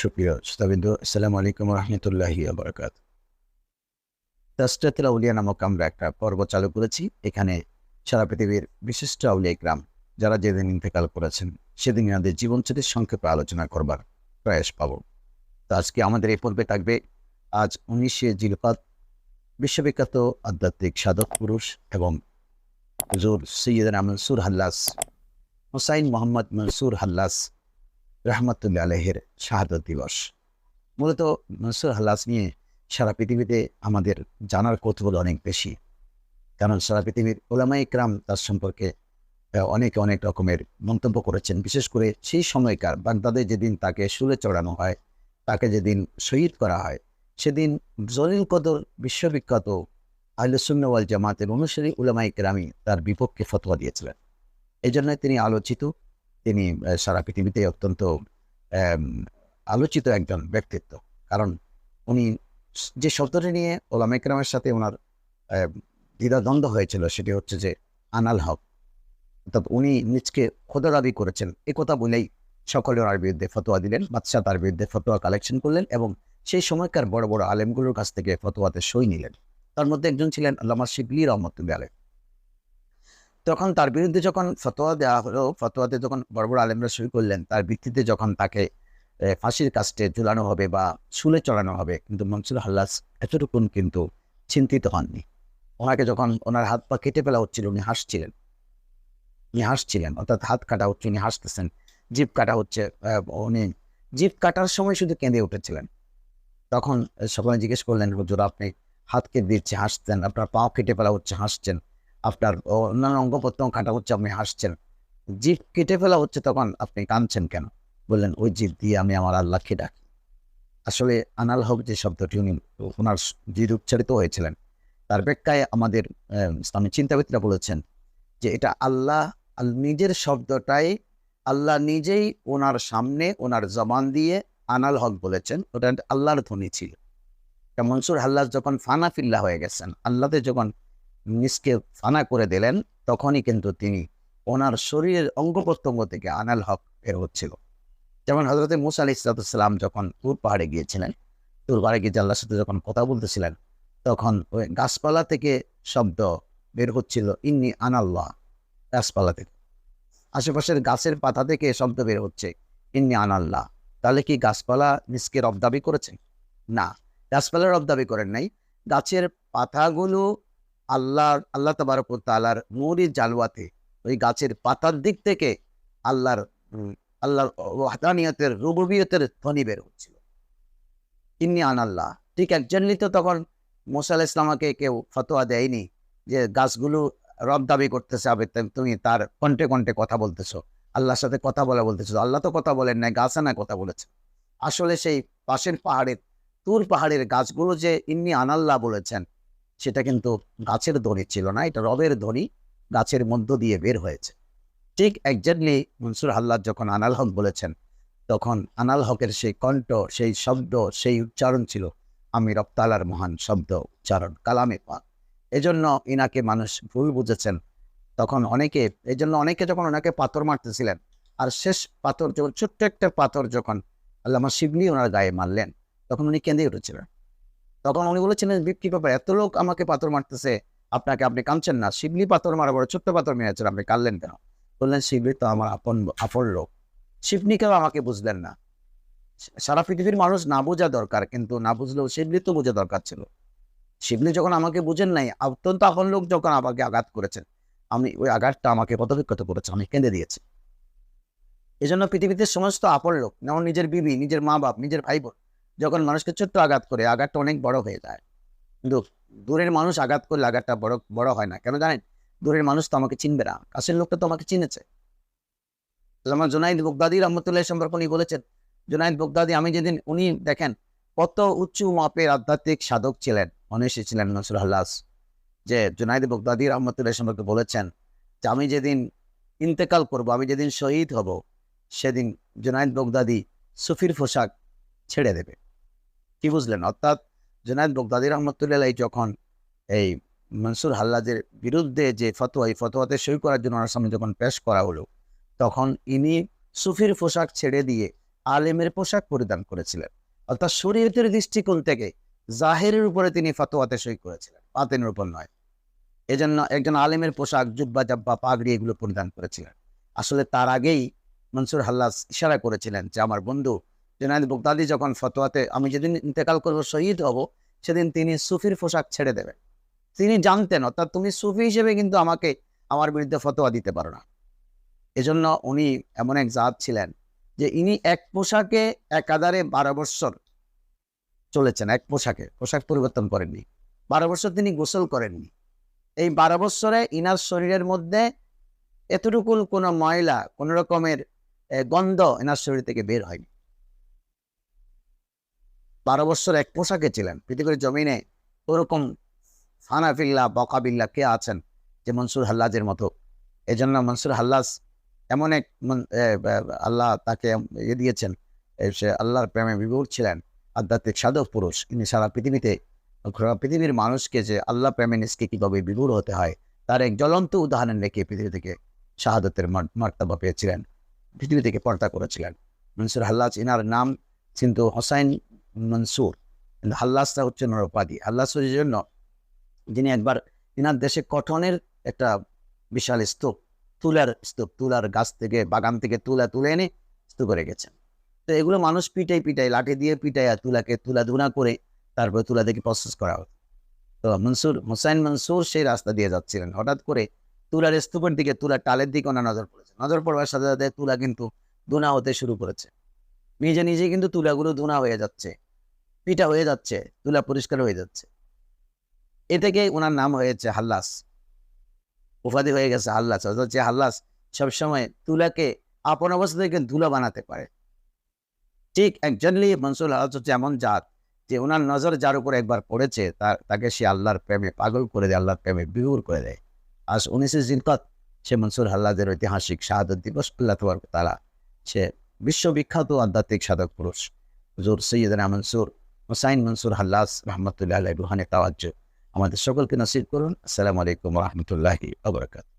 সুপ্রিয় শ্রোতাবিন্দু আলাইকুম রহমতুল্লাহি আউলিয়া নামক আমরা একটা পর্ব চালু করেছি। এখানে সারা পৃথিবীর বিশিষ্ট আউলিয়া গ্রাম যারা যেদিন ইন্তেকাল করেছেন সেদিন আমাদের জীবনচরিত সংক্ষেপে আলোচনা করবার প্রয়াস পাব। তো আজকে আমাদের এই পর্বে থাকবে, আজ উনিশে জিলকাত, বিশ্ববিখ্যাত আধ্যাত্মিক সাধক পুরুষ এবং হুজুর সৈয়দনা মনসুর হাল্লাস, হুসাইন মোহাম্মদ মনসুর হাল্লাস রহমতুল্লা আলহের শাহাদত দিবস। মূলত মনসুর হাল্লাস নিয়ে সারা পৃথিবীতে আমাদের জানার কৌতূহল অনেক বেশি। কারণ সারা পৃথিবীর ওলামাই ইকরাম তার সম্পর্কে অনেকে অনেক রকমের মন্তব্য করেছেন। বিশেষ করে সেই সময়কার বাগদাদে যেদিন তাকে শুলে চড়ানো হয়, তাকে যেদিন শহীদ করা হয়, সেদিন জলিল কদর বিশ্ববিখ্যাত আহলুসুন্নওয়াল জামাতের অনুসারী উলামাই কেরামি তার বিপক্ষে ফতোয়া দিয়েছিলেন। এই জন্য তিনি আলোচিত তিনি সারা পৃথিবীতে অত্যন্ত আলোচিত একজন ব্যক্তিত্ব। কারণ উনি যে শব্দটি নিয়ে ওলামা ইকরামের সাথে ওনার দ্বিধাদ্বন্দ্ব হয়েছিল সেটি হচ্ছে যে আনাল হক। অর্থাৎ উনি নিজকে খোদা দাবি করেছেন কথা বলেই সকলে ওনার বিরুদ্ধে ফতোয়া দিলেন, বাদশাহ তার বিরুদ্ধে ফতোয়া কালেকশন করলেন এবং সেই সময়কার বড় বড় আলেমগুলোর কাছ থেকে ফতোয়াতে সই নিলেন। তার মধ্যে একজন ছিলেন আল্লামা শিবলি রহমতুল্লাহ আলহ তখন তার বিরুদ্ধে যখন ফতোয়া দেওয়া হলো, ফতোয়াতে যখন বড় বড় আলেমরা সই করলেন, তার ভিত্তিতে যখন তাকে ফাঁসির কাস্টে ঝুলানো হবে বা শুলে চড়ানো হবে, কিন্তু মনসুর হাল্লাস এতটুকুন কিন্তু চিন্তিত হননি। ওনাকে যখন ওনার হাত পা কেটে ফেলা হচ্ছিল, উনি হাসছিলেন। উনি হাসছিলেন, অর্থাৎ হাত কাটা হচ্ছে, উনি হাসতেছেন। জিপ কাটা হচ্ছে উনি জিপ কাটার সময় শুধু কেঁদে উঠেছিলেন। তখন সকলে জিজ্ঞেস করলেন, হুজুর, আপনি হাত কেটে দিচ্ছে হাসছেন, আপনার পাও কেটে ফেলা হচ্ছে, হাসছেন। আপনার অন্যান্য অঙ্গ প্রত্যঙ্গ কাটা হচ্ছে আপনি হাসছেন। জিভ কেটে ফেলা হচ্ছে তখন আপনি কাঁদছেন কেন? বললেন, ওই জিভ দিয়ে আমি আমার আল্লাহকে ডাকি। আসলে আনাল হক যে শব্দটি উনি ওনার যে উচ্চারিত হয়েছিলেন, তার ব্যাখ্যায় আমাদের ইসলামী চিন্তাবিদরা বলেছেন যে এটা আল্লাহ আল- নিজের শব্দটাই আল্লাহ নিজেই ওনার সামনে, ওনার জবান দিয়ে আনাল হক বলেছেন। ওটা আল্লাহর ধ্বনি ছিল। মনসুর হাল্লাস যখন ফানাফিল্লা হয়ে গেছেন, আল্লাহতে যখন নিজকে ফানা করে দিলেন, তখনই কিন্তু তিনি ওনার শরীরের অঙ্গ প্রত্যঙ্গ থেকে আনাল হক বের হচ্ছিল। যেমন হজরতে মুসা আলি ইসলাতাম যখন তুর পাহাড়ে গিয়েছিলেন, তুর পাহাড়ে গিয়ে যে আল্লাহর সাথে যখন কথা বলতেছিলেন, তখন ওই গাছপালা থেকে শব্দ বের হচ্ছিল, ইন্নি আনাল্লাহ গাছপালা থেকে। আশেপাশের গাছের পাতা থেকে শব্দ বের হচ্ছে, ইন্নি আনাল্লাহ তাহলে কি গাছপালা নিজকে রব দাবি করেছে? না, গাছপালা রব দাবি করেন নাই। গাছের পাতাগুলো আল্লাহ আল্লাহ তাবারক তালার নুরি জালওয়াতে ওই গাছের পাতার দিক থেকে আল্লাহর আল্লাহর হাতানিয়তের রুবুবিয়তের ধ্বনি বের হচ্ছিল। ইন্নি আনাল্লাহ। ঠিক একজনই তো তখন মোসা আলাহ ইসলামাকে কেউ ফতোয়া দেয়নি যে গাছগুলো রব দাবি করতেছে আবে তুমি তার কণ্ঠে কণ্ঠে কথা বলতেছো। আল্লাহর সাথে কথা বলা বলতেছো। আল্লাহ তো কথা বলেন নাই, গাছ না কথা বলেছে। আসলে সেই পাশের পাহাড়ের, তুর পাহাড়ের গাছগুলো যে ইন্নি আনাল্লাহ বলেছেন সেটা কিন্তু গাছের ধ্বনি ছিল না, এটা রবের ধ্বনি গাছের মধ্য দিয়ে বের হয়েছে। ঠিক একজাক্টলি মনসুর হাল্লাদ যখন আনাল হক বলেছেন, তখন আনাল হকের সেই কণ্ঠ, সেই শব্দ, সেই উচ্চারণ ছিল আমি রপ্তালার মহান শব্দ উচ্চারণ, কালামে পাক। এজন্য ইনাকে মানুষ ভুল বুঝেছেন। তখন অনেকে এই জন্য অনেকে যখন ওনাকে পাথর মারতেছিলেন, আর শেষ পাথর যখন ছোট্ট একটা পাথর যখন আল্লামা শিবলি ওনার গায়ে মারলেন, তখন উনি কেঁদে উঠেছিলেন। তখন উনি বলেছিলেন "বি- কি ব্যাপার? এত লোক আমাকে পাথর মারতেছে। আপনাকে আপনি কাঁদছেন না। শিবলি পাথর মারা বড় ছোট্ট পাথর মেরেছেন আপনি কাঁদলেন কেন? বললেন, শিবলি তো আমার আপন আপন লোক। শিবনিকেও আমাকে বুঝলেন না। সারা পৃথিবীর মানুষ না বোঝা দরকার, কিন্তু না বুঝলেও শিবলি তো বোঝা দরকার ছিল। শিবলি যখন আমাকে বুঝেন নাই, অত্যন্ত আপন লোক যখন আমাকে আঘাত করেছেন, আমি ওই আঘাতটা আমাকে পদবিক্ষত করেছে, আমি কেঁদে দিয়েছি। এই জন্য পৃথিবীতে সমস্ত আপন লোক, যেমন নিজের বিবি, নিজের মা বাপ নিজের ভাই বোন যখন মানুষকে ছোট্ট আঘাত করে, আঘাতটা অনেক বড় হয়ে যায়। কিন্তু দূরের মানুষ আঘাত করলে আঘাতটা বড় বড় হয় না। কেন জানেন? দূরের মানুষ তো আমাকে চিনবে না। কাছের লোকটা তো আমাকে চিনেছে। আমার জোনাইদ বগদাদি রহমতুল্লাহ সম্পর্কে উনি বলেছেন, জোনাইদ বগদাদি, আমি যেদিন উনি দেখেন কত উঁচু মাপের আধ্যাত্মিক সাধক ছিলেন অনেসে ছিলেন নসরুল আল্লাহ যে জোনাইদ বগদাদি রহমতুল্লাহ সম্পর্কে বলেছেন যে আমি যেদিন ইন্তেকাল করব, আমি যেদিন শহীদ হব, সেদিন জোনাইদ বগদাদি সুফির পোশাক ছেড়ে দেবে। কি বুঝলেন? অর্থাৎ জোনায়দ বগদাদি রহমতুল্লাহ যখন এই মনসুর হাল্লাদের বিরুদ্ধে যে ফতোয়া, এই ফতোয়াতে সই করার জন্য ওনার সামনে যখন পেশ করা হলো, তখন ইনি সুফির পোশাক ছেড়ে দিয়ে আলেমের পোশাক পরিধান করেছিলেন। অর্থাৎ শরীয়তের দৃষ্টিকোণ থেকে জাহেরের উপরে তিনি ফতোয়াতে সই করেছিলেন পাতেনের উপর নয়। এজন্য একজন আলেমের পোশাক, জুব্বা, জাব্বা, পাগড়ি এগুলো পরিধান করেছিলেন। আসলে তার আগেই মনসুর হাল্লাস ইশারা করেছিলেন যে, আমার বন্ধু জেনায়দ বগদাদি যখন ফতোয়াতে, আমি যেদিন ইন্তেকাল করব, শহীদ হব, সেদিন তিনি সুফির পোশাক ছেড়ে দেবেন তিনি জানতেন, অর্থাৎ তুমি সুফি হিসেবে কিন্তু আমাকে আমার বিরুদ্ধে ফতোয়া দিতে পারো না। এজন্য উনি এমন এক জাত ছিলেন যে ইনি এক পোশাকে একাধারে বারো বৎসর চলেছেন, এক পোশাকে। পোশাক পরিবর্তন করেননি। বারো বছর তিনি গোসল করেননি। এই বারো বছরে ইনার শরীরের মধ্যে এতটুকু কোনো ময়লা, কোন রকমের গন্ধ এনার শরীর থেকে বের হয়নি। বারো বছর এক পোশাকে ছিলেন। পৃথিবীর জমিনে ওরকম ফানাফিল্লা বকাবিল্লা কে আছেন যে মনসুর হাল্লাজের মতো? এজন্য মনসুর হাল্লাজ এমন এক আল্লাহ তাকে ইয়ে দিয়েছেন সে আল্লাহর প্রেমে বিভোর ছিলেন, আধ্যাত্মিক সাধক পুরুষ। ইনি সারা পৃথিবীতে পৃথিবীর মানুষকে যে আল্লাহ প্রেমে নিজকে কীভাবে বিভোর হতে হয়, তার এক জ্বলন্ত উদাহরণ রেখে পৃথিবী থেকে শাহাদতের মার- মার্তাবা পেয়েছিলেন। পৃথিবী থেকে পর্দা করেছিলেন। মনসুর হাল্লাজ, ইনার নাম কিন্তু হোসাইন মনসুর। কিন্তু হাল্লাসটা হচ্ছে ওনার উপাধি। হাল্লাসের জন্য যিনি একবার ইনার দেশে কটনের একটা বিশাল স্তূপ, তুলার স্তূপ, তুলার গাছ থেকে, বাগান থেকে তুলা তুলে এনে স্তূপ করে গেছেন। তো এগুলো মানুষ পিটাই পিটাই লাঠি দিয়ে পিটাই আর তুলাকে তুলা ধুনা করে তারপরে তুলা থেকে প্রসেস করা হতো তো মনসুর হোসাইন মনসুর সেই রাস্তা দিয়ে যাচ্ছিলেন। হঠাৎ করে তুলার স্তূপের দিকে, তুলার টালের দিকে ওনার নজর পড়েছে। নজর পড়বার সাথে সাথে তুলা কিন্তু ধুনা হতে শুরু করেছে। নিজে নিজে কিন্তু তুলাগুলো ধুনা হয়ে যাচ্ছে। পিটা হয়ে যাচ্ছে তুলা পরিষ্কার হয়ে যাচ্ছে। এ থেকে ওনার নাম হয়েছে হাল্লাস। উপাধি হয়ে গেছে হাল্লাস। যে হাল্লাস সবসময় তুলাকে আপন অবস্থা থেকে ধুলা বানাতে পারে। ঠিক একজনলি মনসুর হাল্লাস হচ্ছে এমন জাত যে ওনার নজর যার উপর একবার পড়েছে, তার, তাকে সে আল্লাহর প্রেমে পাগল করে দেয়, আল্লাহর প্রেমে বিহুর করে দেয়। আজ উনিশে জিনকত সে মনসুর হাল্লাদের ঐতিহাসিক শাহাদত দিবস, আল্লাহ তবর তালা সে বিশ্ববিখ্যাত আধ্যাত্মিক সাধক পুরুষ। হুজুর সৈয়দনা মনসুর হোসাইন মনসুর হাল্লাস রহমতুল্লাহ রুহানের রুহানে তাওয়াজ্জ। আমাদের সকলকে নসিব করুন। আসসালামু আলাইকুম রহমতুল্লাহি আবরকাত